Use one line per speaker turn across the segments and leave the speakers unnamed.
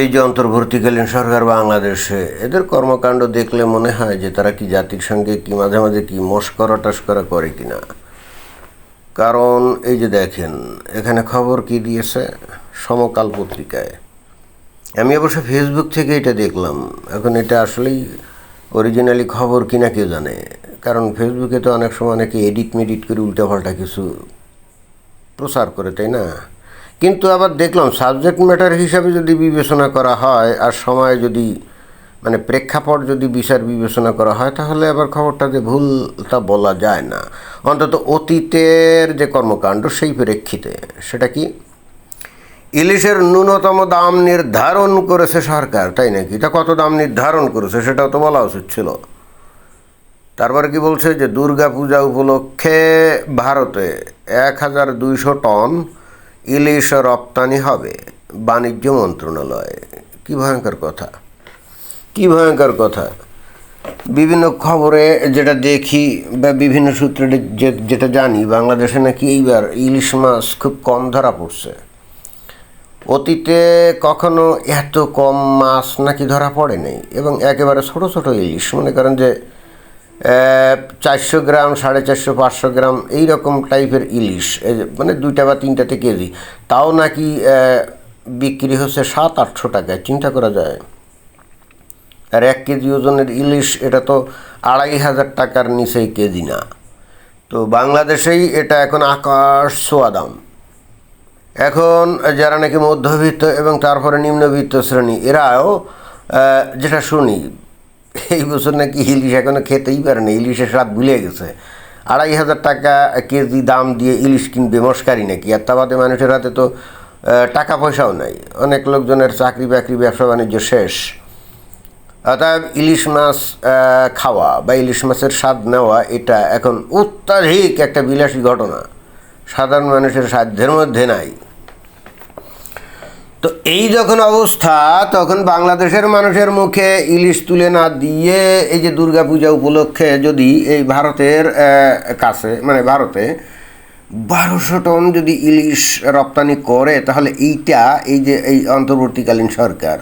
এই যে অন্তর্বর্তীকালীন সরকার বাংলাদেশে, এদের কর্মকাণ্ড দেখলে মনে হয় যে তারা কি জাতির সঙ্গে কি মাঝে মাঝে কি মস্করা টস্করা করে কিনা। কারণ এই যে দেখেন, এখানে খবর কি দিয়েছে? সমকাল পত্রিকায়। আমি অবশ্য ফেসবুক থেকে এটা দেখলাম। এখন এটা আসলেই অরিজিনালি খবর কিনা কেউ জানে? কারণ ফেসবুকে তো অনেক সময় অনেকে এডিট মেডিট করে উল্টাপাল্টা কিছু প্রচার করে, তাই না? কিন্তু আবার দেখলাম সাবজেক্ট ম্যাটার হিসাবে যদি বিবেচনা করা হয় আর সময় যদি মানে প্রেক্ষাপট যদি বিচার বিবেচনা করা হয়, তাহলে আবার খবরটা যে ভুল তা বলা যায় না। অন্তত অতীতের যে কর্মকাণ্ড সেই প্রেক্ষিতে, সেটা কি? ইলিশের ন্যূনতম দাম নির্ধারণ করেছে সরকার, তাই নাকি? এটা কত দাম নির্ধারণ করেছে সেটাও তো বলা উচিত ছিল। তারপরে কি বলছে যে দুর্গা পূজা উপলক্ষে ভারতে এক হাজার দুইশো টন ইলিশ রপ্তানি হবে বাণিজ্য মন্ত্রণালয়। কি ভয়ঙ্কর কথা। কি ভয়ঙ্কর কথা। বিভিন্ন খবরে যেটা দেখি বা বিভিন্ন সূত্রে যেটা জানি, বাংলাদেশে নাকি এইবার ইলিশ মাছ খুব কম ধরা পড়ছে। অতীতে কখনো এত কম মাছ নাকি ধরা পড়ে নাই এবং একেবারে ছোট ছোট ইলিশ। মনে করেন যে চারশো গ্রাম, সাড়ে চারশো, পাঁচশো গ্রাম এই রকম টাইপের ইলিশ। মানে দুইটা বা তিনটাতে কেজি তাও নাকি বিক্রি হচ্ছে সাত, আটশো টাকায়। চিন্তা করা যায়। আর এক কেজি ওজনের ইলিশ, এটা তো আড়াই হাজার টাকার নিচেই কেজি না। তো বাংলাদেশেই এটা এখন আকাশ ছোঁয়া দাম। এখন যারা নাকি মধ্যবিত্ত এবং তারপরে নিম্নবিত্ত শ্রেণি, এরাও যেটা শুনি এই বছর নাকি ইলিশ এখনও খেতেই পারে না ইলিশের স্বাদ ভুলে গেছে। আড়াই হাজার টাকা কেজি দাম দিয়ে ইলিশ কিনবে মস্কারি নাকি? আর তা বাদে মানুষের হাতে তো টাকা পয়সাও নাই। অনেক লোকজনের চাকরি বাকরি, ব্যবসা বাণিজ্য শেষ। অর্থাৎ ইলিশ মাছ খাওয়া বা ইলিশ মাছের স্বাদ নেওয়া, এটা এখন অত্যাধিক একটা বিলাসী ঘটনা। সাধারণ মানুষের সাধ্যের মধ্যে নাই। তো এই যখন অবস্থা, তখন বাংলাদেশের মানুষের মুখে ইলিশ তুলে না দিয়ে এই যে দুর্গাপূজা উপলক্ষে যদি এই ভারতের কাছে মানে ভারতে বারোশো টন যদি ইলিশ রপ্তানি করে, তাহলে এইটা, এই যে এই অন্তর্বর্তীকালীন সরকার,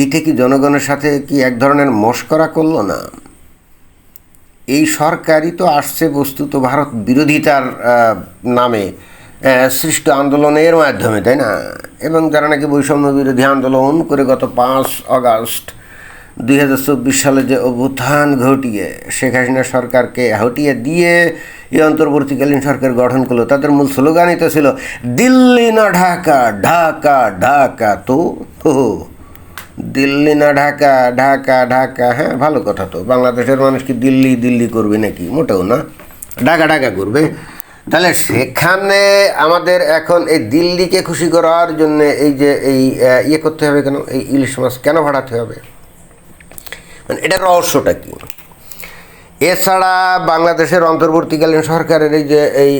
এইটা কি জনগণের সাথে কি এক ধরনের মস্করা করল না? এই সরকারই তো আসছে বস্তুত ভারত বিরোধিতার নামে। সৃষ্ট আন্দোলনের মাধ্যমে, তাই না? এবং যারা নাকি বৈষম্য বিরোধী আন্দোলন করে গত পাঁচ আগস্ট দুই সালে যে অভ্যুত্থান ঘটিয়ে শেখ হাসিনা সরকারকে হটিয়ে দিয়ে এই অন্তর্বর্তীকালীন সরকার গঠন করল, তাদের মূল স্লোগানই তো ছিল, দিল্লি না ঢাকা ঢাকা ঢাকা। তো ও দিল্লি না ঢাকা ঢাকা ঢাকা হ্যাঁ ভালো কথা তো। বাংলাদেশের মানুষ কি দিল্লি দিল্লি করবে নাকি? মোটেও না। ঢাকা ঢাকা করবে। তাহলে সেখানে আমাদের এখন এই দিল্লিকে খুশি করার জন্য এই যে এই ইয়ে করতে হবে কেন? এই ইলিশ মাছ কেন ভাড়াতে হবে? মানে এটার রহস্যটা কি? এছাড়া বাংলাদেশের অন্তর্বর্তীকালীন সরকারের এই যে এই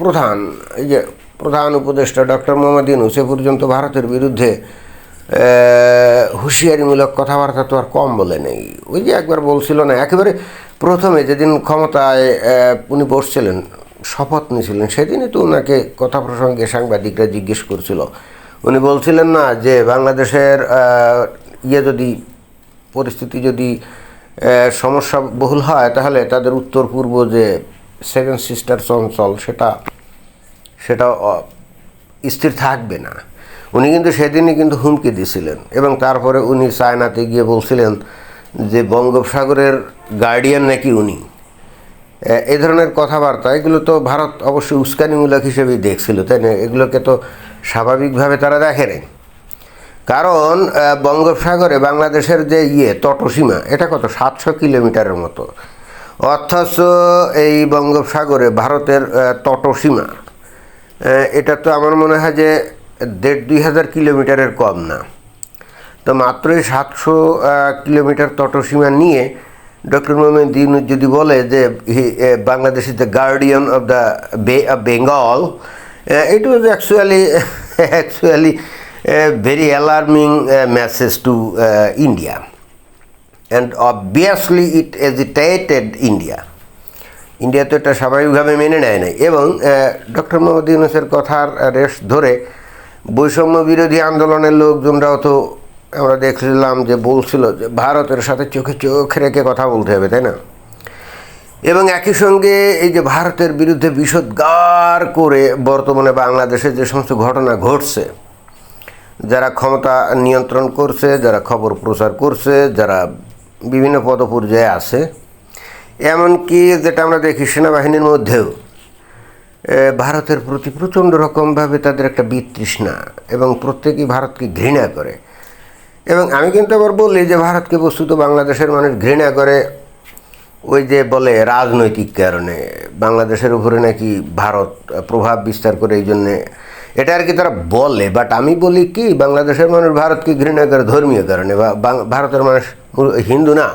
প্রধান, এই যে প্রধান উপদেষ্টা ডক্টর মোহাম্মদ ইউনুস পর্যন্ত ভারতের বিরুদ্ধে হুঁশিয়ারিমূলক কথাবার্তা তো আর কম বলে নেই। ওই যে একবার বলছিল না, একেবারে প্রথমে যেদিন ক্ষমতায় উনি বসছিলেন শপথ নিয়েছিলেন। সেদিনই তো ওনাকে কথা প্রসঙ্গে সাংবাদিকরা জিজ্ঞেস করছিল। উনি বলছিলেন না যে বাংলাদেশের ইয়ে যদি, পরিস্থিতি যদি সমস্যা বহুল হয়, তাহলে তাদের উত্তর পূর্ব যে সেভেন সিস্টার্স অঞ্চল সেটা সেটা স্থির থাকবে না। উনি কিন্তু সেদিনই কিন্তু হুমকি দিয়েছিলেন এবং তারপরে উনি চায়নাতে গিয়ে বলছিলেন যে বঙ্গোপসাগরের গার্ডিয়ান নাকি উনি। এ- ধরনের কথাবার্তা, এগুলো তো ভারত অবশ্যই উস্কানিমূলক হিসেবেই দেখছিল, তাই না? এগুলোকে তো স্বাভাবিকভাবে তারা দেখে নেই। কারণ বঙ্গোপসাগরে বাংলাদেশের যে ইয়ে তটসীমা, এটা কত? সাতশো কিলোমিটারের মতো। অথচ এই বঙ্গোপসাগরে ভারতের তটসীমা এটা তো আমার মনে হয় যে দেড় দুই হাজার কিলোমিটারের কম না। তো মাত্রই সাতশো কিলোমিটার তটসীমা নিয়ে ডক্টর মোহাম্মদ ইউনুস যদি বলে যে Bangladesh is the guardian of the Bay of Bengal it was actually actually very alarming message to India and obviously it agitated India India তো এটা স্বাভাবিকভাবে মেনে নেয় নাই। এবং ডক্টর মোহাম্মদ ইউনুসের কথার রেশ ধরে বৈষম্য বিরোধী আন্দোলনের লোকজনরাও তো আমরা দেখছিলাম যে বলছিল যে ভারতের সাথে চোখে চোখ রেখে কথা বলতে হবে, তাই না? এবং একই সঙ্গে এই যে ভারতের বিরুদ্ধে বিষোদ্গার করে বর্তমানে বাংলাদেশে যে সমস্ত ঘটনা ঘটছে, যারা ক্ষমতা নিয়ন্ত্রণ করছে, যারা খবর প্রচার করছে, যারা বিভিন্ন পদপর্যায়ে আছে, এমনকি যেটা আমরা দেখি সেনাবাহিনীর মধ্যেও ভারতের প্রতি প্রচণ্ড রকমভাবে তাদের একটা বিতৃষ্ণা এবং প্রত্যেকেই ভারতকে ঘৃণা করে। এবং আমি কিন্তু আবার বলি যে ভারতকে বস্তুত বাংলাদেশের মানুষ ঘৃণা করে ওই যে বলে রাজনৈতিক কারণে। বাংলাদেশের উপরে নাকি ভারত প্রভাব বিস্তার করে এই জন্যে। এটা আর কি তারা বলে বাট আমি বলি কি, বাংলাদেশের মানুষ ভারতকে ঘৃণা করে ধর্মীয় কারণে। বা ভারতের মানুষ হিন্দু না,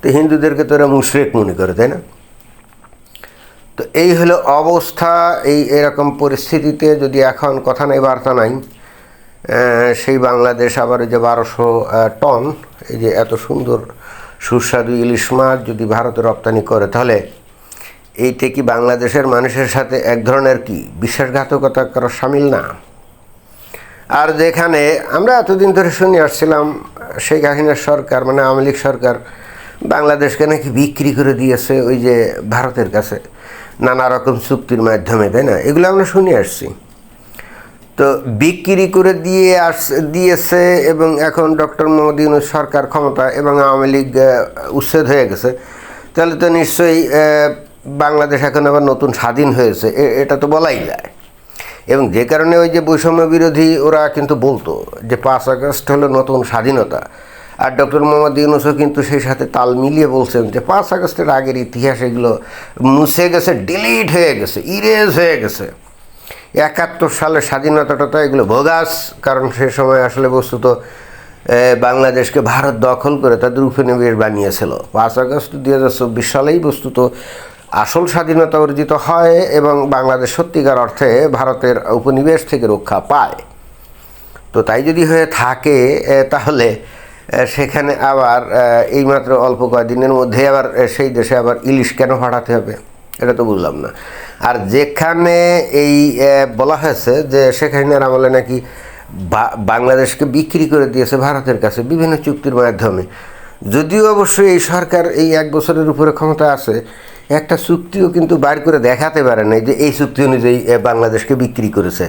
তো হিন্দুদেরকে তো এরা মুশরেক মনে করে, তাই না? তো এই হলো অবস্থা, এই এরকম পরিস্থিতিতে যদি এখন কথা নাই, বার্তা নাই সেই বাংলাদেশ আবার যে বারোশো টন, এই যে এত সুন্দর সুস্বাদু ইলিশ মাছ যদি ভারতে রপ্তানি করে, তাহলে এইটা কি বাংলাদেশের মানুষের সাথে এক ধরনের কি বিশ্বাসঘাতকতা করা সামিল না? আর যেখানে আমরা এতদিন ধরে শুনে আসছিলাম, শেখ হাসিনার সরকার মানে আওয়ামী লীগ সরকার বাংলাদেশকে নাকি বিক্রি করে দিয়েছে ওই যে ভারতের কাছে, নানা রকম চুক্তির মাধ্যমে, তাই না? এগুলো আমরা শুনে আসছি। তো বিক্রি করে দিয়ে আস, দিয়েছে এবং এখন ডক্টর মোহাম্মদ সরকার ক্ষমতা এবং আওয়ামী লীগ উচ্ছেদ হয়ে গেছে। তাহলে তো নিশ্চয়ই বাংলাদেশ এখন আবার নতুন স্বাধীন হয়েছে। এটা তো বলাই যায়। এবং যে কারণে ওই যে বৈষম্য বিরোধী ওরা কিন্তু বলতো যে পাঁচ আগস্ট হলো নতুন স্বাধীনতা। আর ডক্টর মোহাম্মদ ইউনুসও কিন্তু সেই সাথে তাল মিলিয়ে বলছেন যে পাঁচ আগস্টের আগের ইতিহাস এগুলো মুছে গেছে, ডিলিট হয়ে গেছে, ইরেজ হয়ে গেছে। একাত্তর সালের স্বাধীনতাটা তো এগুলো ভোগাস কারণ সে সময় আসলে বস্তুত বাংলাদেশকে ভারত দখল করে তাদের উপনিবেশ বানিয়েছিল। পাঁচ আগস্ট দুই হাজার চব্বিশ সালেই বস্তুত আসল স্বাধীনতা অর্জিত হয় এবং বাংলাদেশ সত্যিকার অর্থে ভারতের উপনিবেশ থেকে রক্ষা পায়। তো তাই যদি হয়ে থাকে তাহলে সেখানে আবার এইমাত্র অল্প কয়েকদিনের মধ্যে আবার সেই দেশে আবার ইলিশ কেন পাঠাতে হবে? এটা তো বুঝলাম না। আর যেখানে এই বলা হয়েছে যে শেখ হাসিনার আমলে নাকি বাংলাদেশকে বিক্রি করে দিয়েছে ভারতের কাছে বিভিন্ন চুক্তির মাধ্যমে। যদিও অবশ্যই এই সরকার এই এক বছরের উপরে ক্ষমতা আছে, একটা চুক্তিও কিন্তু বার করে দেখাতে পারে নাই যে এই চুক্তি অনুযায়ী বাংলাদেশকে বিক্রি করেছে।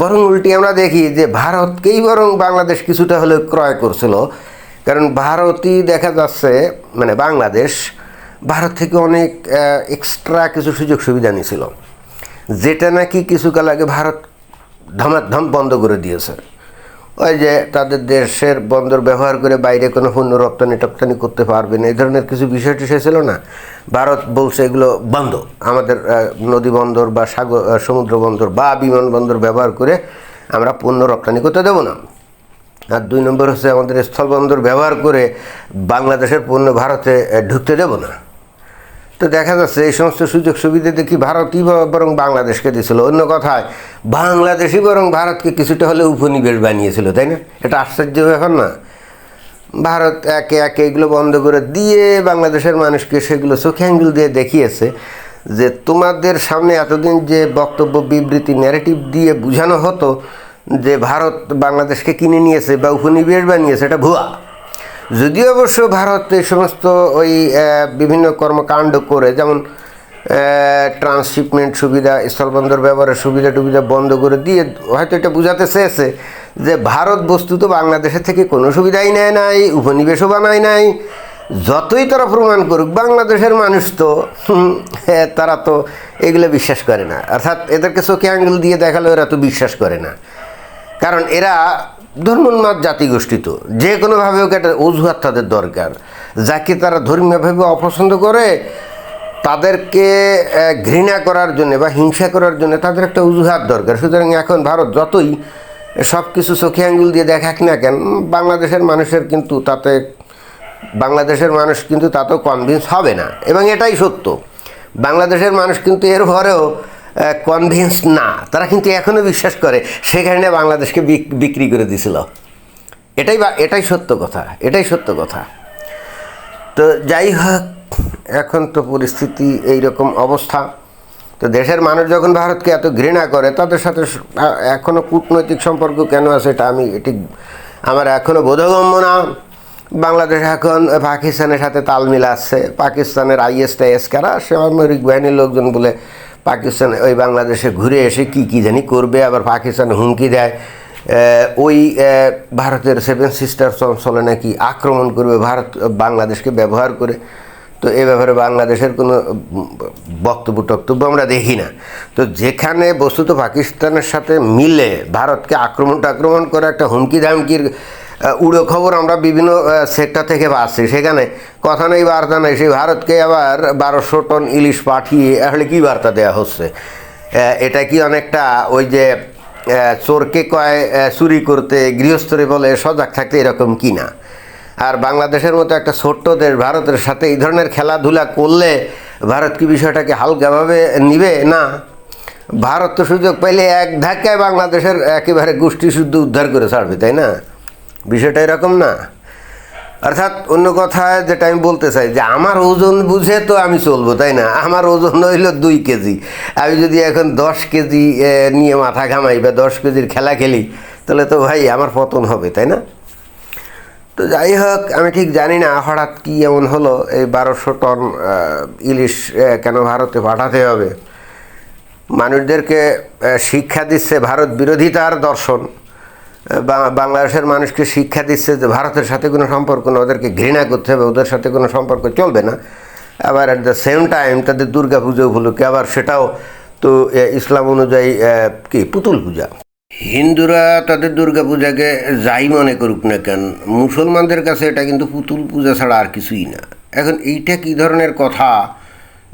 বরং উল্টি আমরা দেখি যে ভারতকেই বরং বাংলাদেশ কিছুটা হলেও ক্রয় করছিল। কারণ ভারতই দেখা যাচ্ছে মানে বাংলাদেশ ভারত থেকে অনেক এক্সট্রা কিছু সুযোগ সুবিধা নিয়েছিল। যেটা নাকি কিছুকাল আগে ভারত ধমাধম বন্ধ করে দিয়েছে। ওই যে তাদের দেশের বন্দর ব্যবহার করে বাইরে কোনো পণ্য রপ্তানি টপ্তানি করতে পারবে না, এই ধরনের কিছু বিষয় টিষয় ছিল না। ভারত বলছে এগুলো বন্ধ। আমাদের নদী বন্দর বা সাগর সমুদ্র বন্দর বা বিমানবন্দর ব্যবহার করে আমরা পণ্য রপ্তানি করতে দেবো না। আর দুই নম্বর হচ্ছে আমাদের স্থলবন্দর ব্যবহার করে বাংলাদেশের পণ্য ভারতে ঢুকতে দেবো না। তো দেখা যাচ্ছে এই সমস্ত সুযোগ সুবিধা দেখি ভারতই বরং বাংলাদেশকে দিয়েছিল। অন্য কথায়, বাংলাদেশই বরং ভারতকে কিছুটা হলে উপনিবেশ বানিয়েছিল, তাই না? এটা আশ্চর্য ব্যাপার না। ভারত একে একে এগুলো বন্ধ করে দিয়ে বাংলাদেশের মানুষকে সেগুলো চোখে আঙ্গুল দিয়ে দেখিয়েছে যে তোমাদের সামনে এতদিন যে বক্তব্য, বিবৃতি ন্যারেটিভ দিয়ে বোঝানো হতো যে ভারত বাংলাদেশকে কিনে নিয়েছে বা উপনিবেশ বানিয়েছে, এটা ভুয়া। যদিও অবশ্য ভারত এই সমস্ত ওই বিভিন্ন কর্মকাণ্ড করে, যেমন ট্রান্সশিপমেন্ট সুবিধা, স্থলবন্দর ব্যবহারের সুবিধা টুবিধা বন্ধ করে দিয়ে, হয়তো এটা বোঝাতে চেয়েছে যে ভারত বস্তুত বাংলাদেশের থেকে কোনো সুবিধাই নেয় নাই, উপনিবেশও বানায় নাই। যতই তারা প্রমাণ করুক, বাংলাদেশের মানুষ তো তারা তো এগুলো বিশ্বাস করে না। অর্থাৎ এদেরকে চোখে আঙ্গুল দিয়ে দেখাল এরা তো বিশ্বাস করে না। কারণ এরা ধর্মোন্মাদ জাতিগোষ্ঠী তো যে কোনোভাবে ওকে একটা অজুহাত তাদের দরকার। যাকে তারা ধর্মীয়ভাবে অপছন্দ করে, তাদেরকে ঘৃণা করার জন্য বা হিংসা করার জন্য তাদের একটা অজুহাত দরকার। সুতরাং এখন ভারত যতই সব কিছু চোখে আঙ্গুল দিয়ে দেখাক না কেন, বাংলাদেশের মানুষের কিন্তু তাতে, বাংলাদেশের মানুষ কিন্তু তাতেও কনভিন্স হবে না। এবং এটাই সত্য। বাংলাদেশের মানুষ কিন্তু এর ভরেও কনভিন্স না। তারা কিন্তু এখনও বিশ্বাস করে। সেখানে বাংলাদেশকে বিক- বিক্রি করে দিছিল। এটাই বা, এটাই সত্য কথা। এটাই সত্য কথা। তো যাই হোক, এখন তো পরিস্থিতি এই রকম অবস্থা। তো দেশের মানুষ যখন ভারতকে এত ঘৃণা করে, তাদের সাথে স- আ- এখনও কূটনৈতিক সম্পর্ক কেন আছে এটা আমি এটি, আমার এখনও বোধগম্য না। বাংলাদেশ এখন পাকিস্তানের সাথে তাল মিলাচ্ছে। পাকিস্তানের আইএস টাইএস কারা সামরিক বাহিনীর লোকজন বলে পাকিস্তান ওই বাংলাদেশে ঘুরে এসে কি কি জানি করবে, আবার পাকিস্তান হুমকি দেয়। ওই ভারতের সেভেন সিস্টার্স অঞ্চলে নাকি আক্রমণ করবে, ভারত, বাংলাদেশকে ব্যবহার করে। তো এ ব্যাপারে বাংলাদেশের কোনো বক্তব্য, টক্তব্য আমরা দেখি না। তো যেখানে বস্তুত পাকিস্তানের সাথে মিলে ভারতকে আক্রমণ টাক্রমণ করে, একটা হুমকি ধামকির উড়ো খবর আমরা বিভিন্ন সেক্টর থেকে পাচ্ছি। সেখানে কথা নেই, বার্তা নেই। সেই ভারতকে আবার বারোশো টন ইলিশ পাঠিয়ে আসলে কী বার্তা দেওয়া হচ্ছে? এটা কি অনেকটা ওই যে চোরকে কয় চুরি করতে গৃহস্থরে বলে সজাগ থাকতে এরকম কি না? আর বাংলাদেশের মতো একটা ছোট্ট দেশ ভারতের সাথে এই ধরনের খেলাধুলা করলে ভারত কি বিষয়টাকে হালকাভাবে নিবে? না। ভারত তো সুযোগ পাইলে এক ধাক্কায় বাংলাদেশের একেবারে গোষ্ঠী শুদ্ধ উদ্ধার করে ছাড়বে, তাই না? বিষয়টা এরকম না। অর্থাৎ অন্য কথায় যেটা আমি বলতে চাই যে, আমার ওজন বুঝে তো আমি চলবো, তাই না? আমার ওজন হইল দুই কেজি। আমি যদি এখন দশ কেজি নিয়ে মাথা ঘামাই বা দশ কেজির খেলা খেলি, তাহলে তো ভাই আমার পতন হবে, তাই না? তো যাই হোক, আমি ঠিক জানি না হঠাৎ কি এমন হলো, এই বারোশো টন ইলিশ কেন ভারতে পাঠাতে হবে? মানুষদেরকে শিক্ষা দিচ্ছে ভারত বিরোধিতার দর্শন। বাংলাদেশের মানুষকে শিক্ষা দিচ্ছে যে ভারতের সাথে কোনো সম্পর্ক না, ওদেরকে ঘৃণা করতে হবে, ওদের সাথে কোনো সম্পর্ক চলবে না। আবার অ্যাট দ্য সেম টাইম তাদের দুর্গা পুজো উপলক্ষে আবার সেটাও তো ইসলাম অনুযায়ী কি, পুতুল পূজা। হিন্দুরা তাদের দুর্গা পূজাকে যাই মনে করুক না কেন, মুসলমানদের কাছে এটা কিন্তু পুতুল পূজা ছাড়া আর কিছুই না। এখন এইটা কী ধরনের কথা?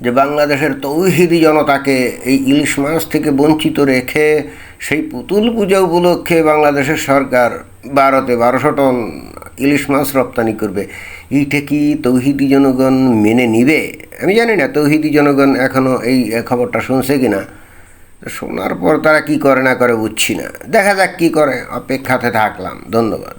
যে বাংলাদেশের তৌহিদি জনতাকে এই ইলিশ মাছ থেকে বঞ্চিত রেখে সেই পুতুল পূজা উপলক্ষে বাংলাদেশের সরকার ভারতে বারোশো টন ইলিশ মাছ রপ্তানি করবে। এইটা কি তৌহিদি জনগণ মেনে নিবে? আমি জানি না, তৌহিদি জনগণ এখনও এই খবরটা শুনছে কি না শোনার পর তারা কি করে না করে বুঝছি না। দেখা যাক কি করে, অপেক্ষাতে থাকলাম। ধন্যবাদ।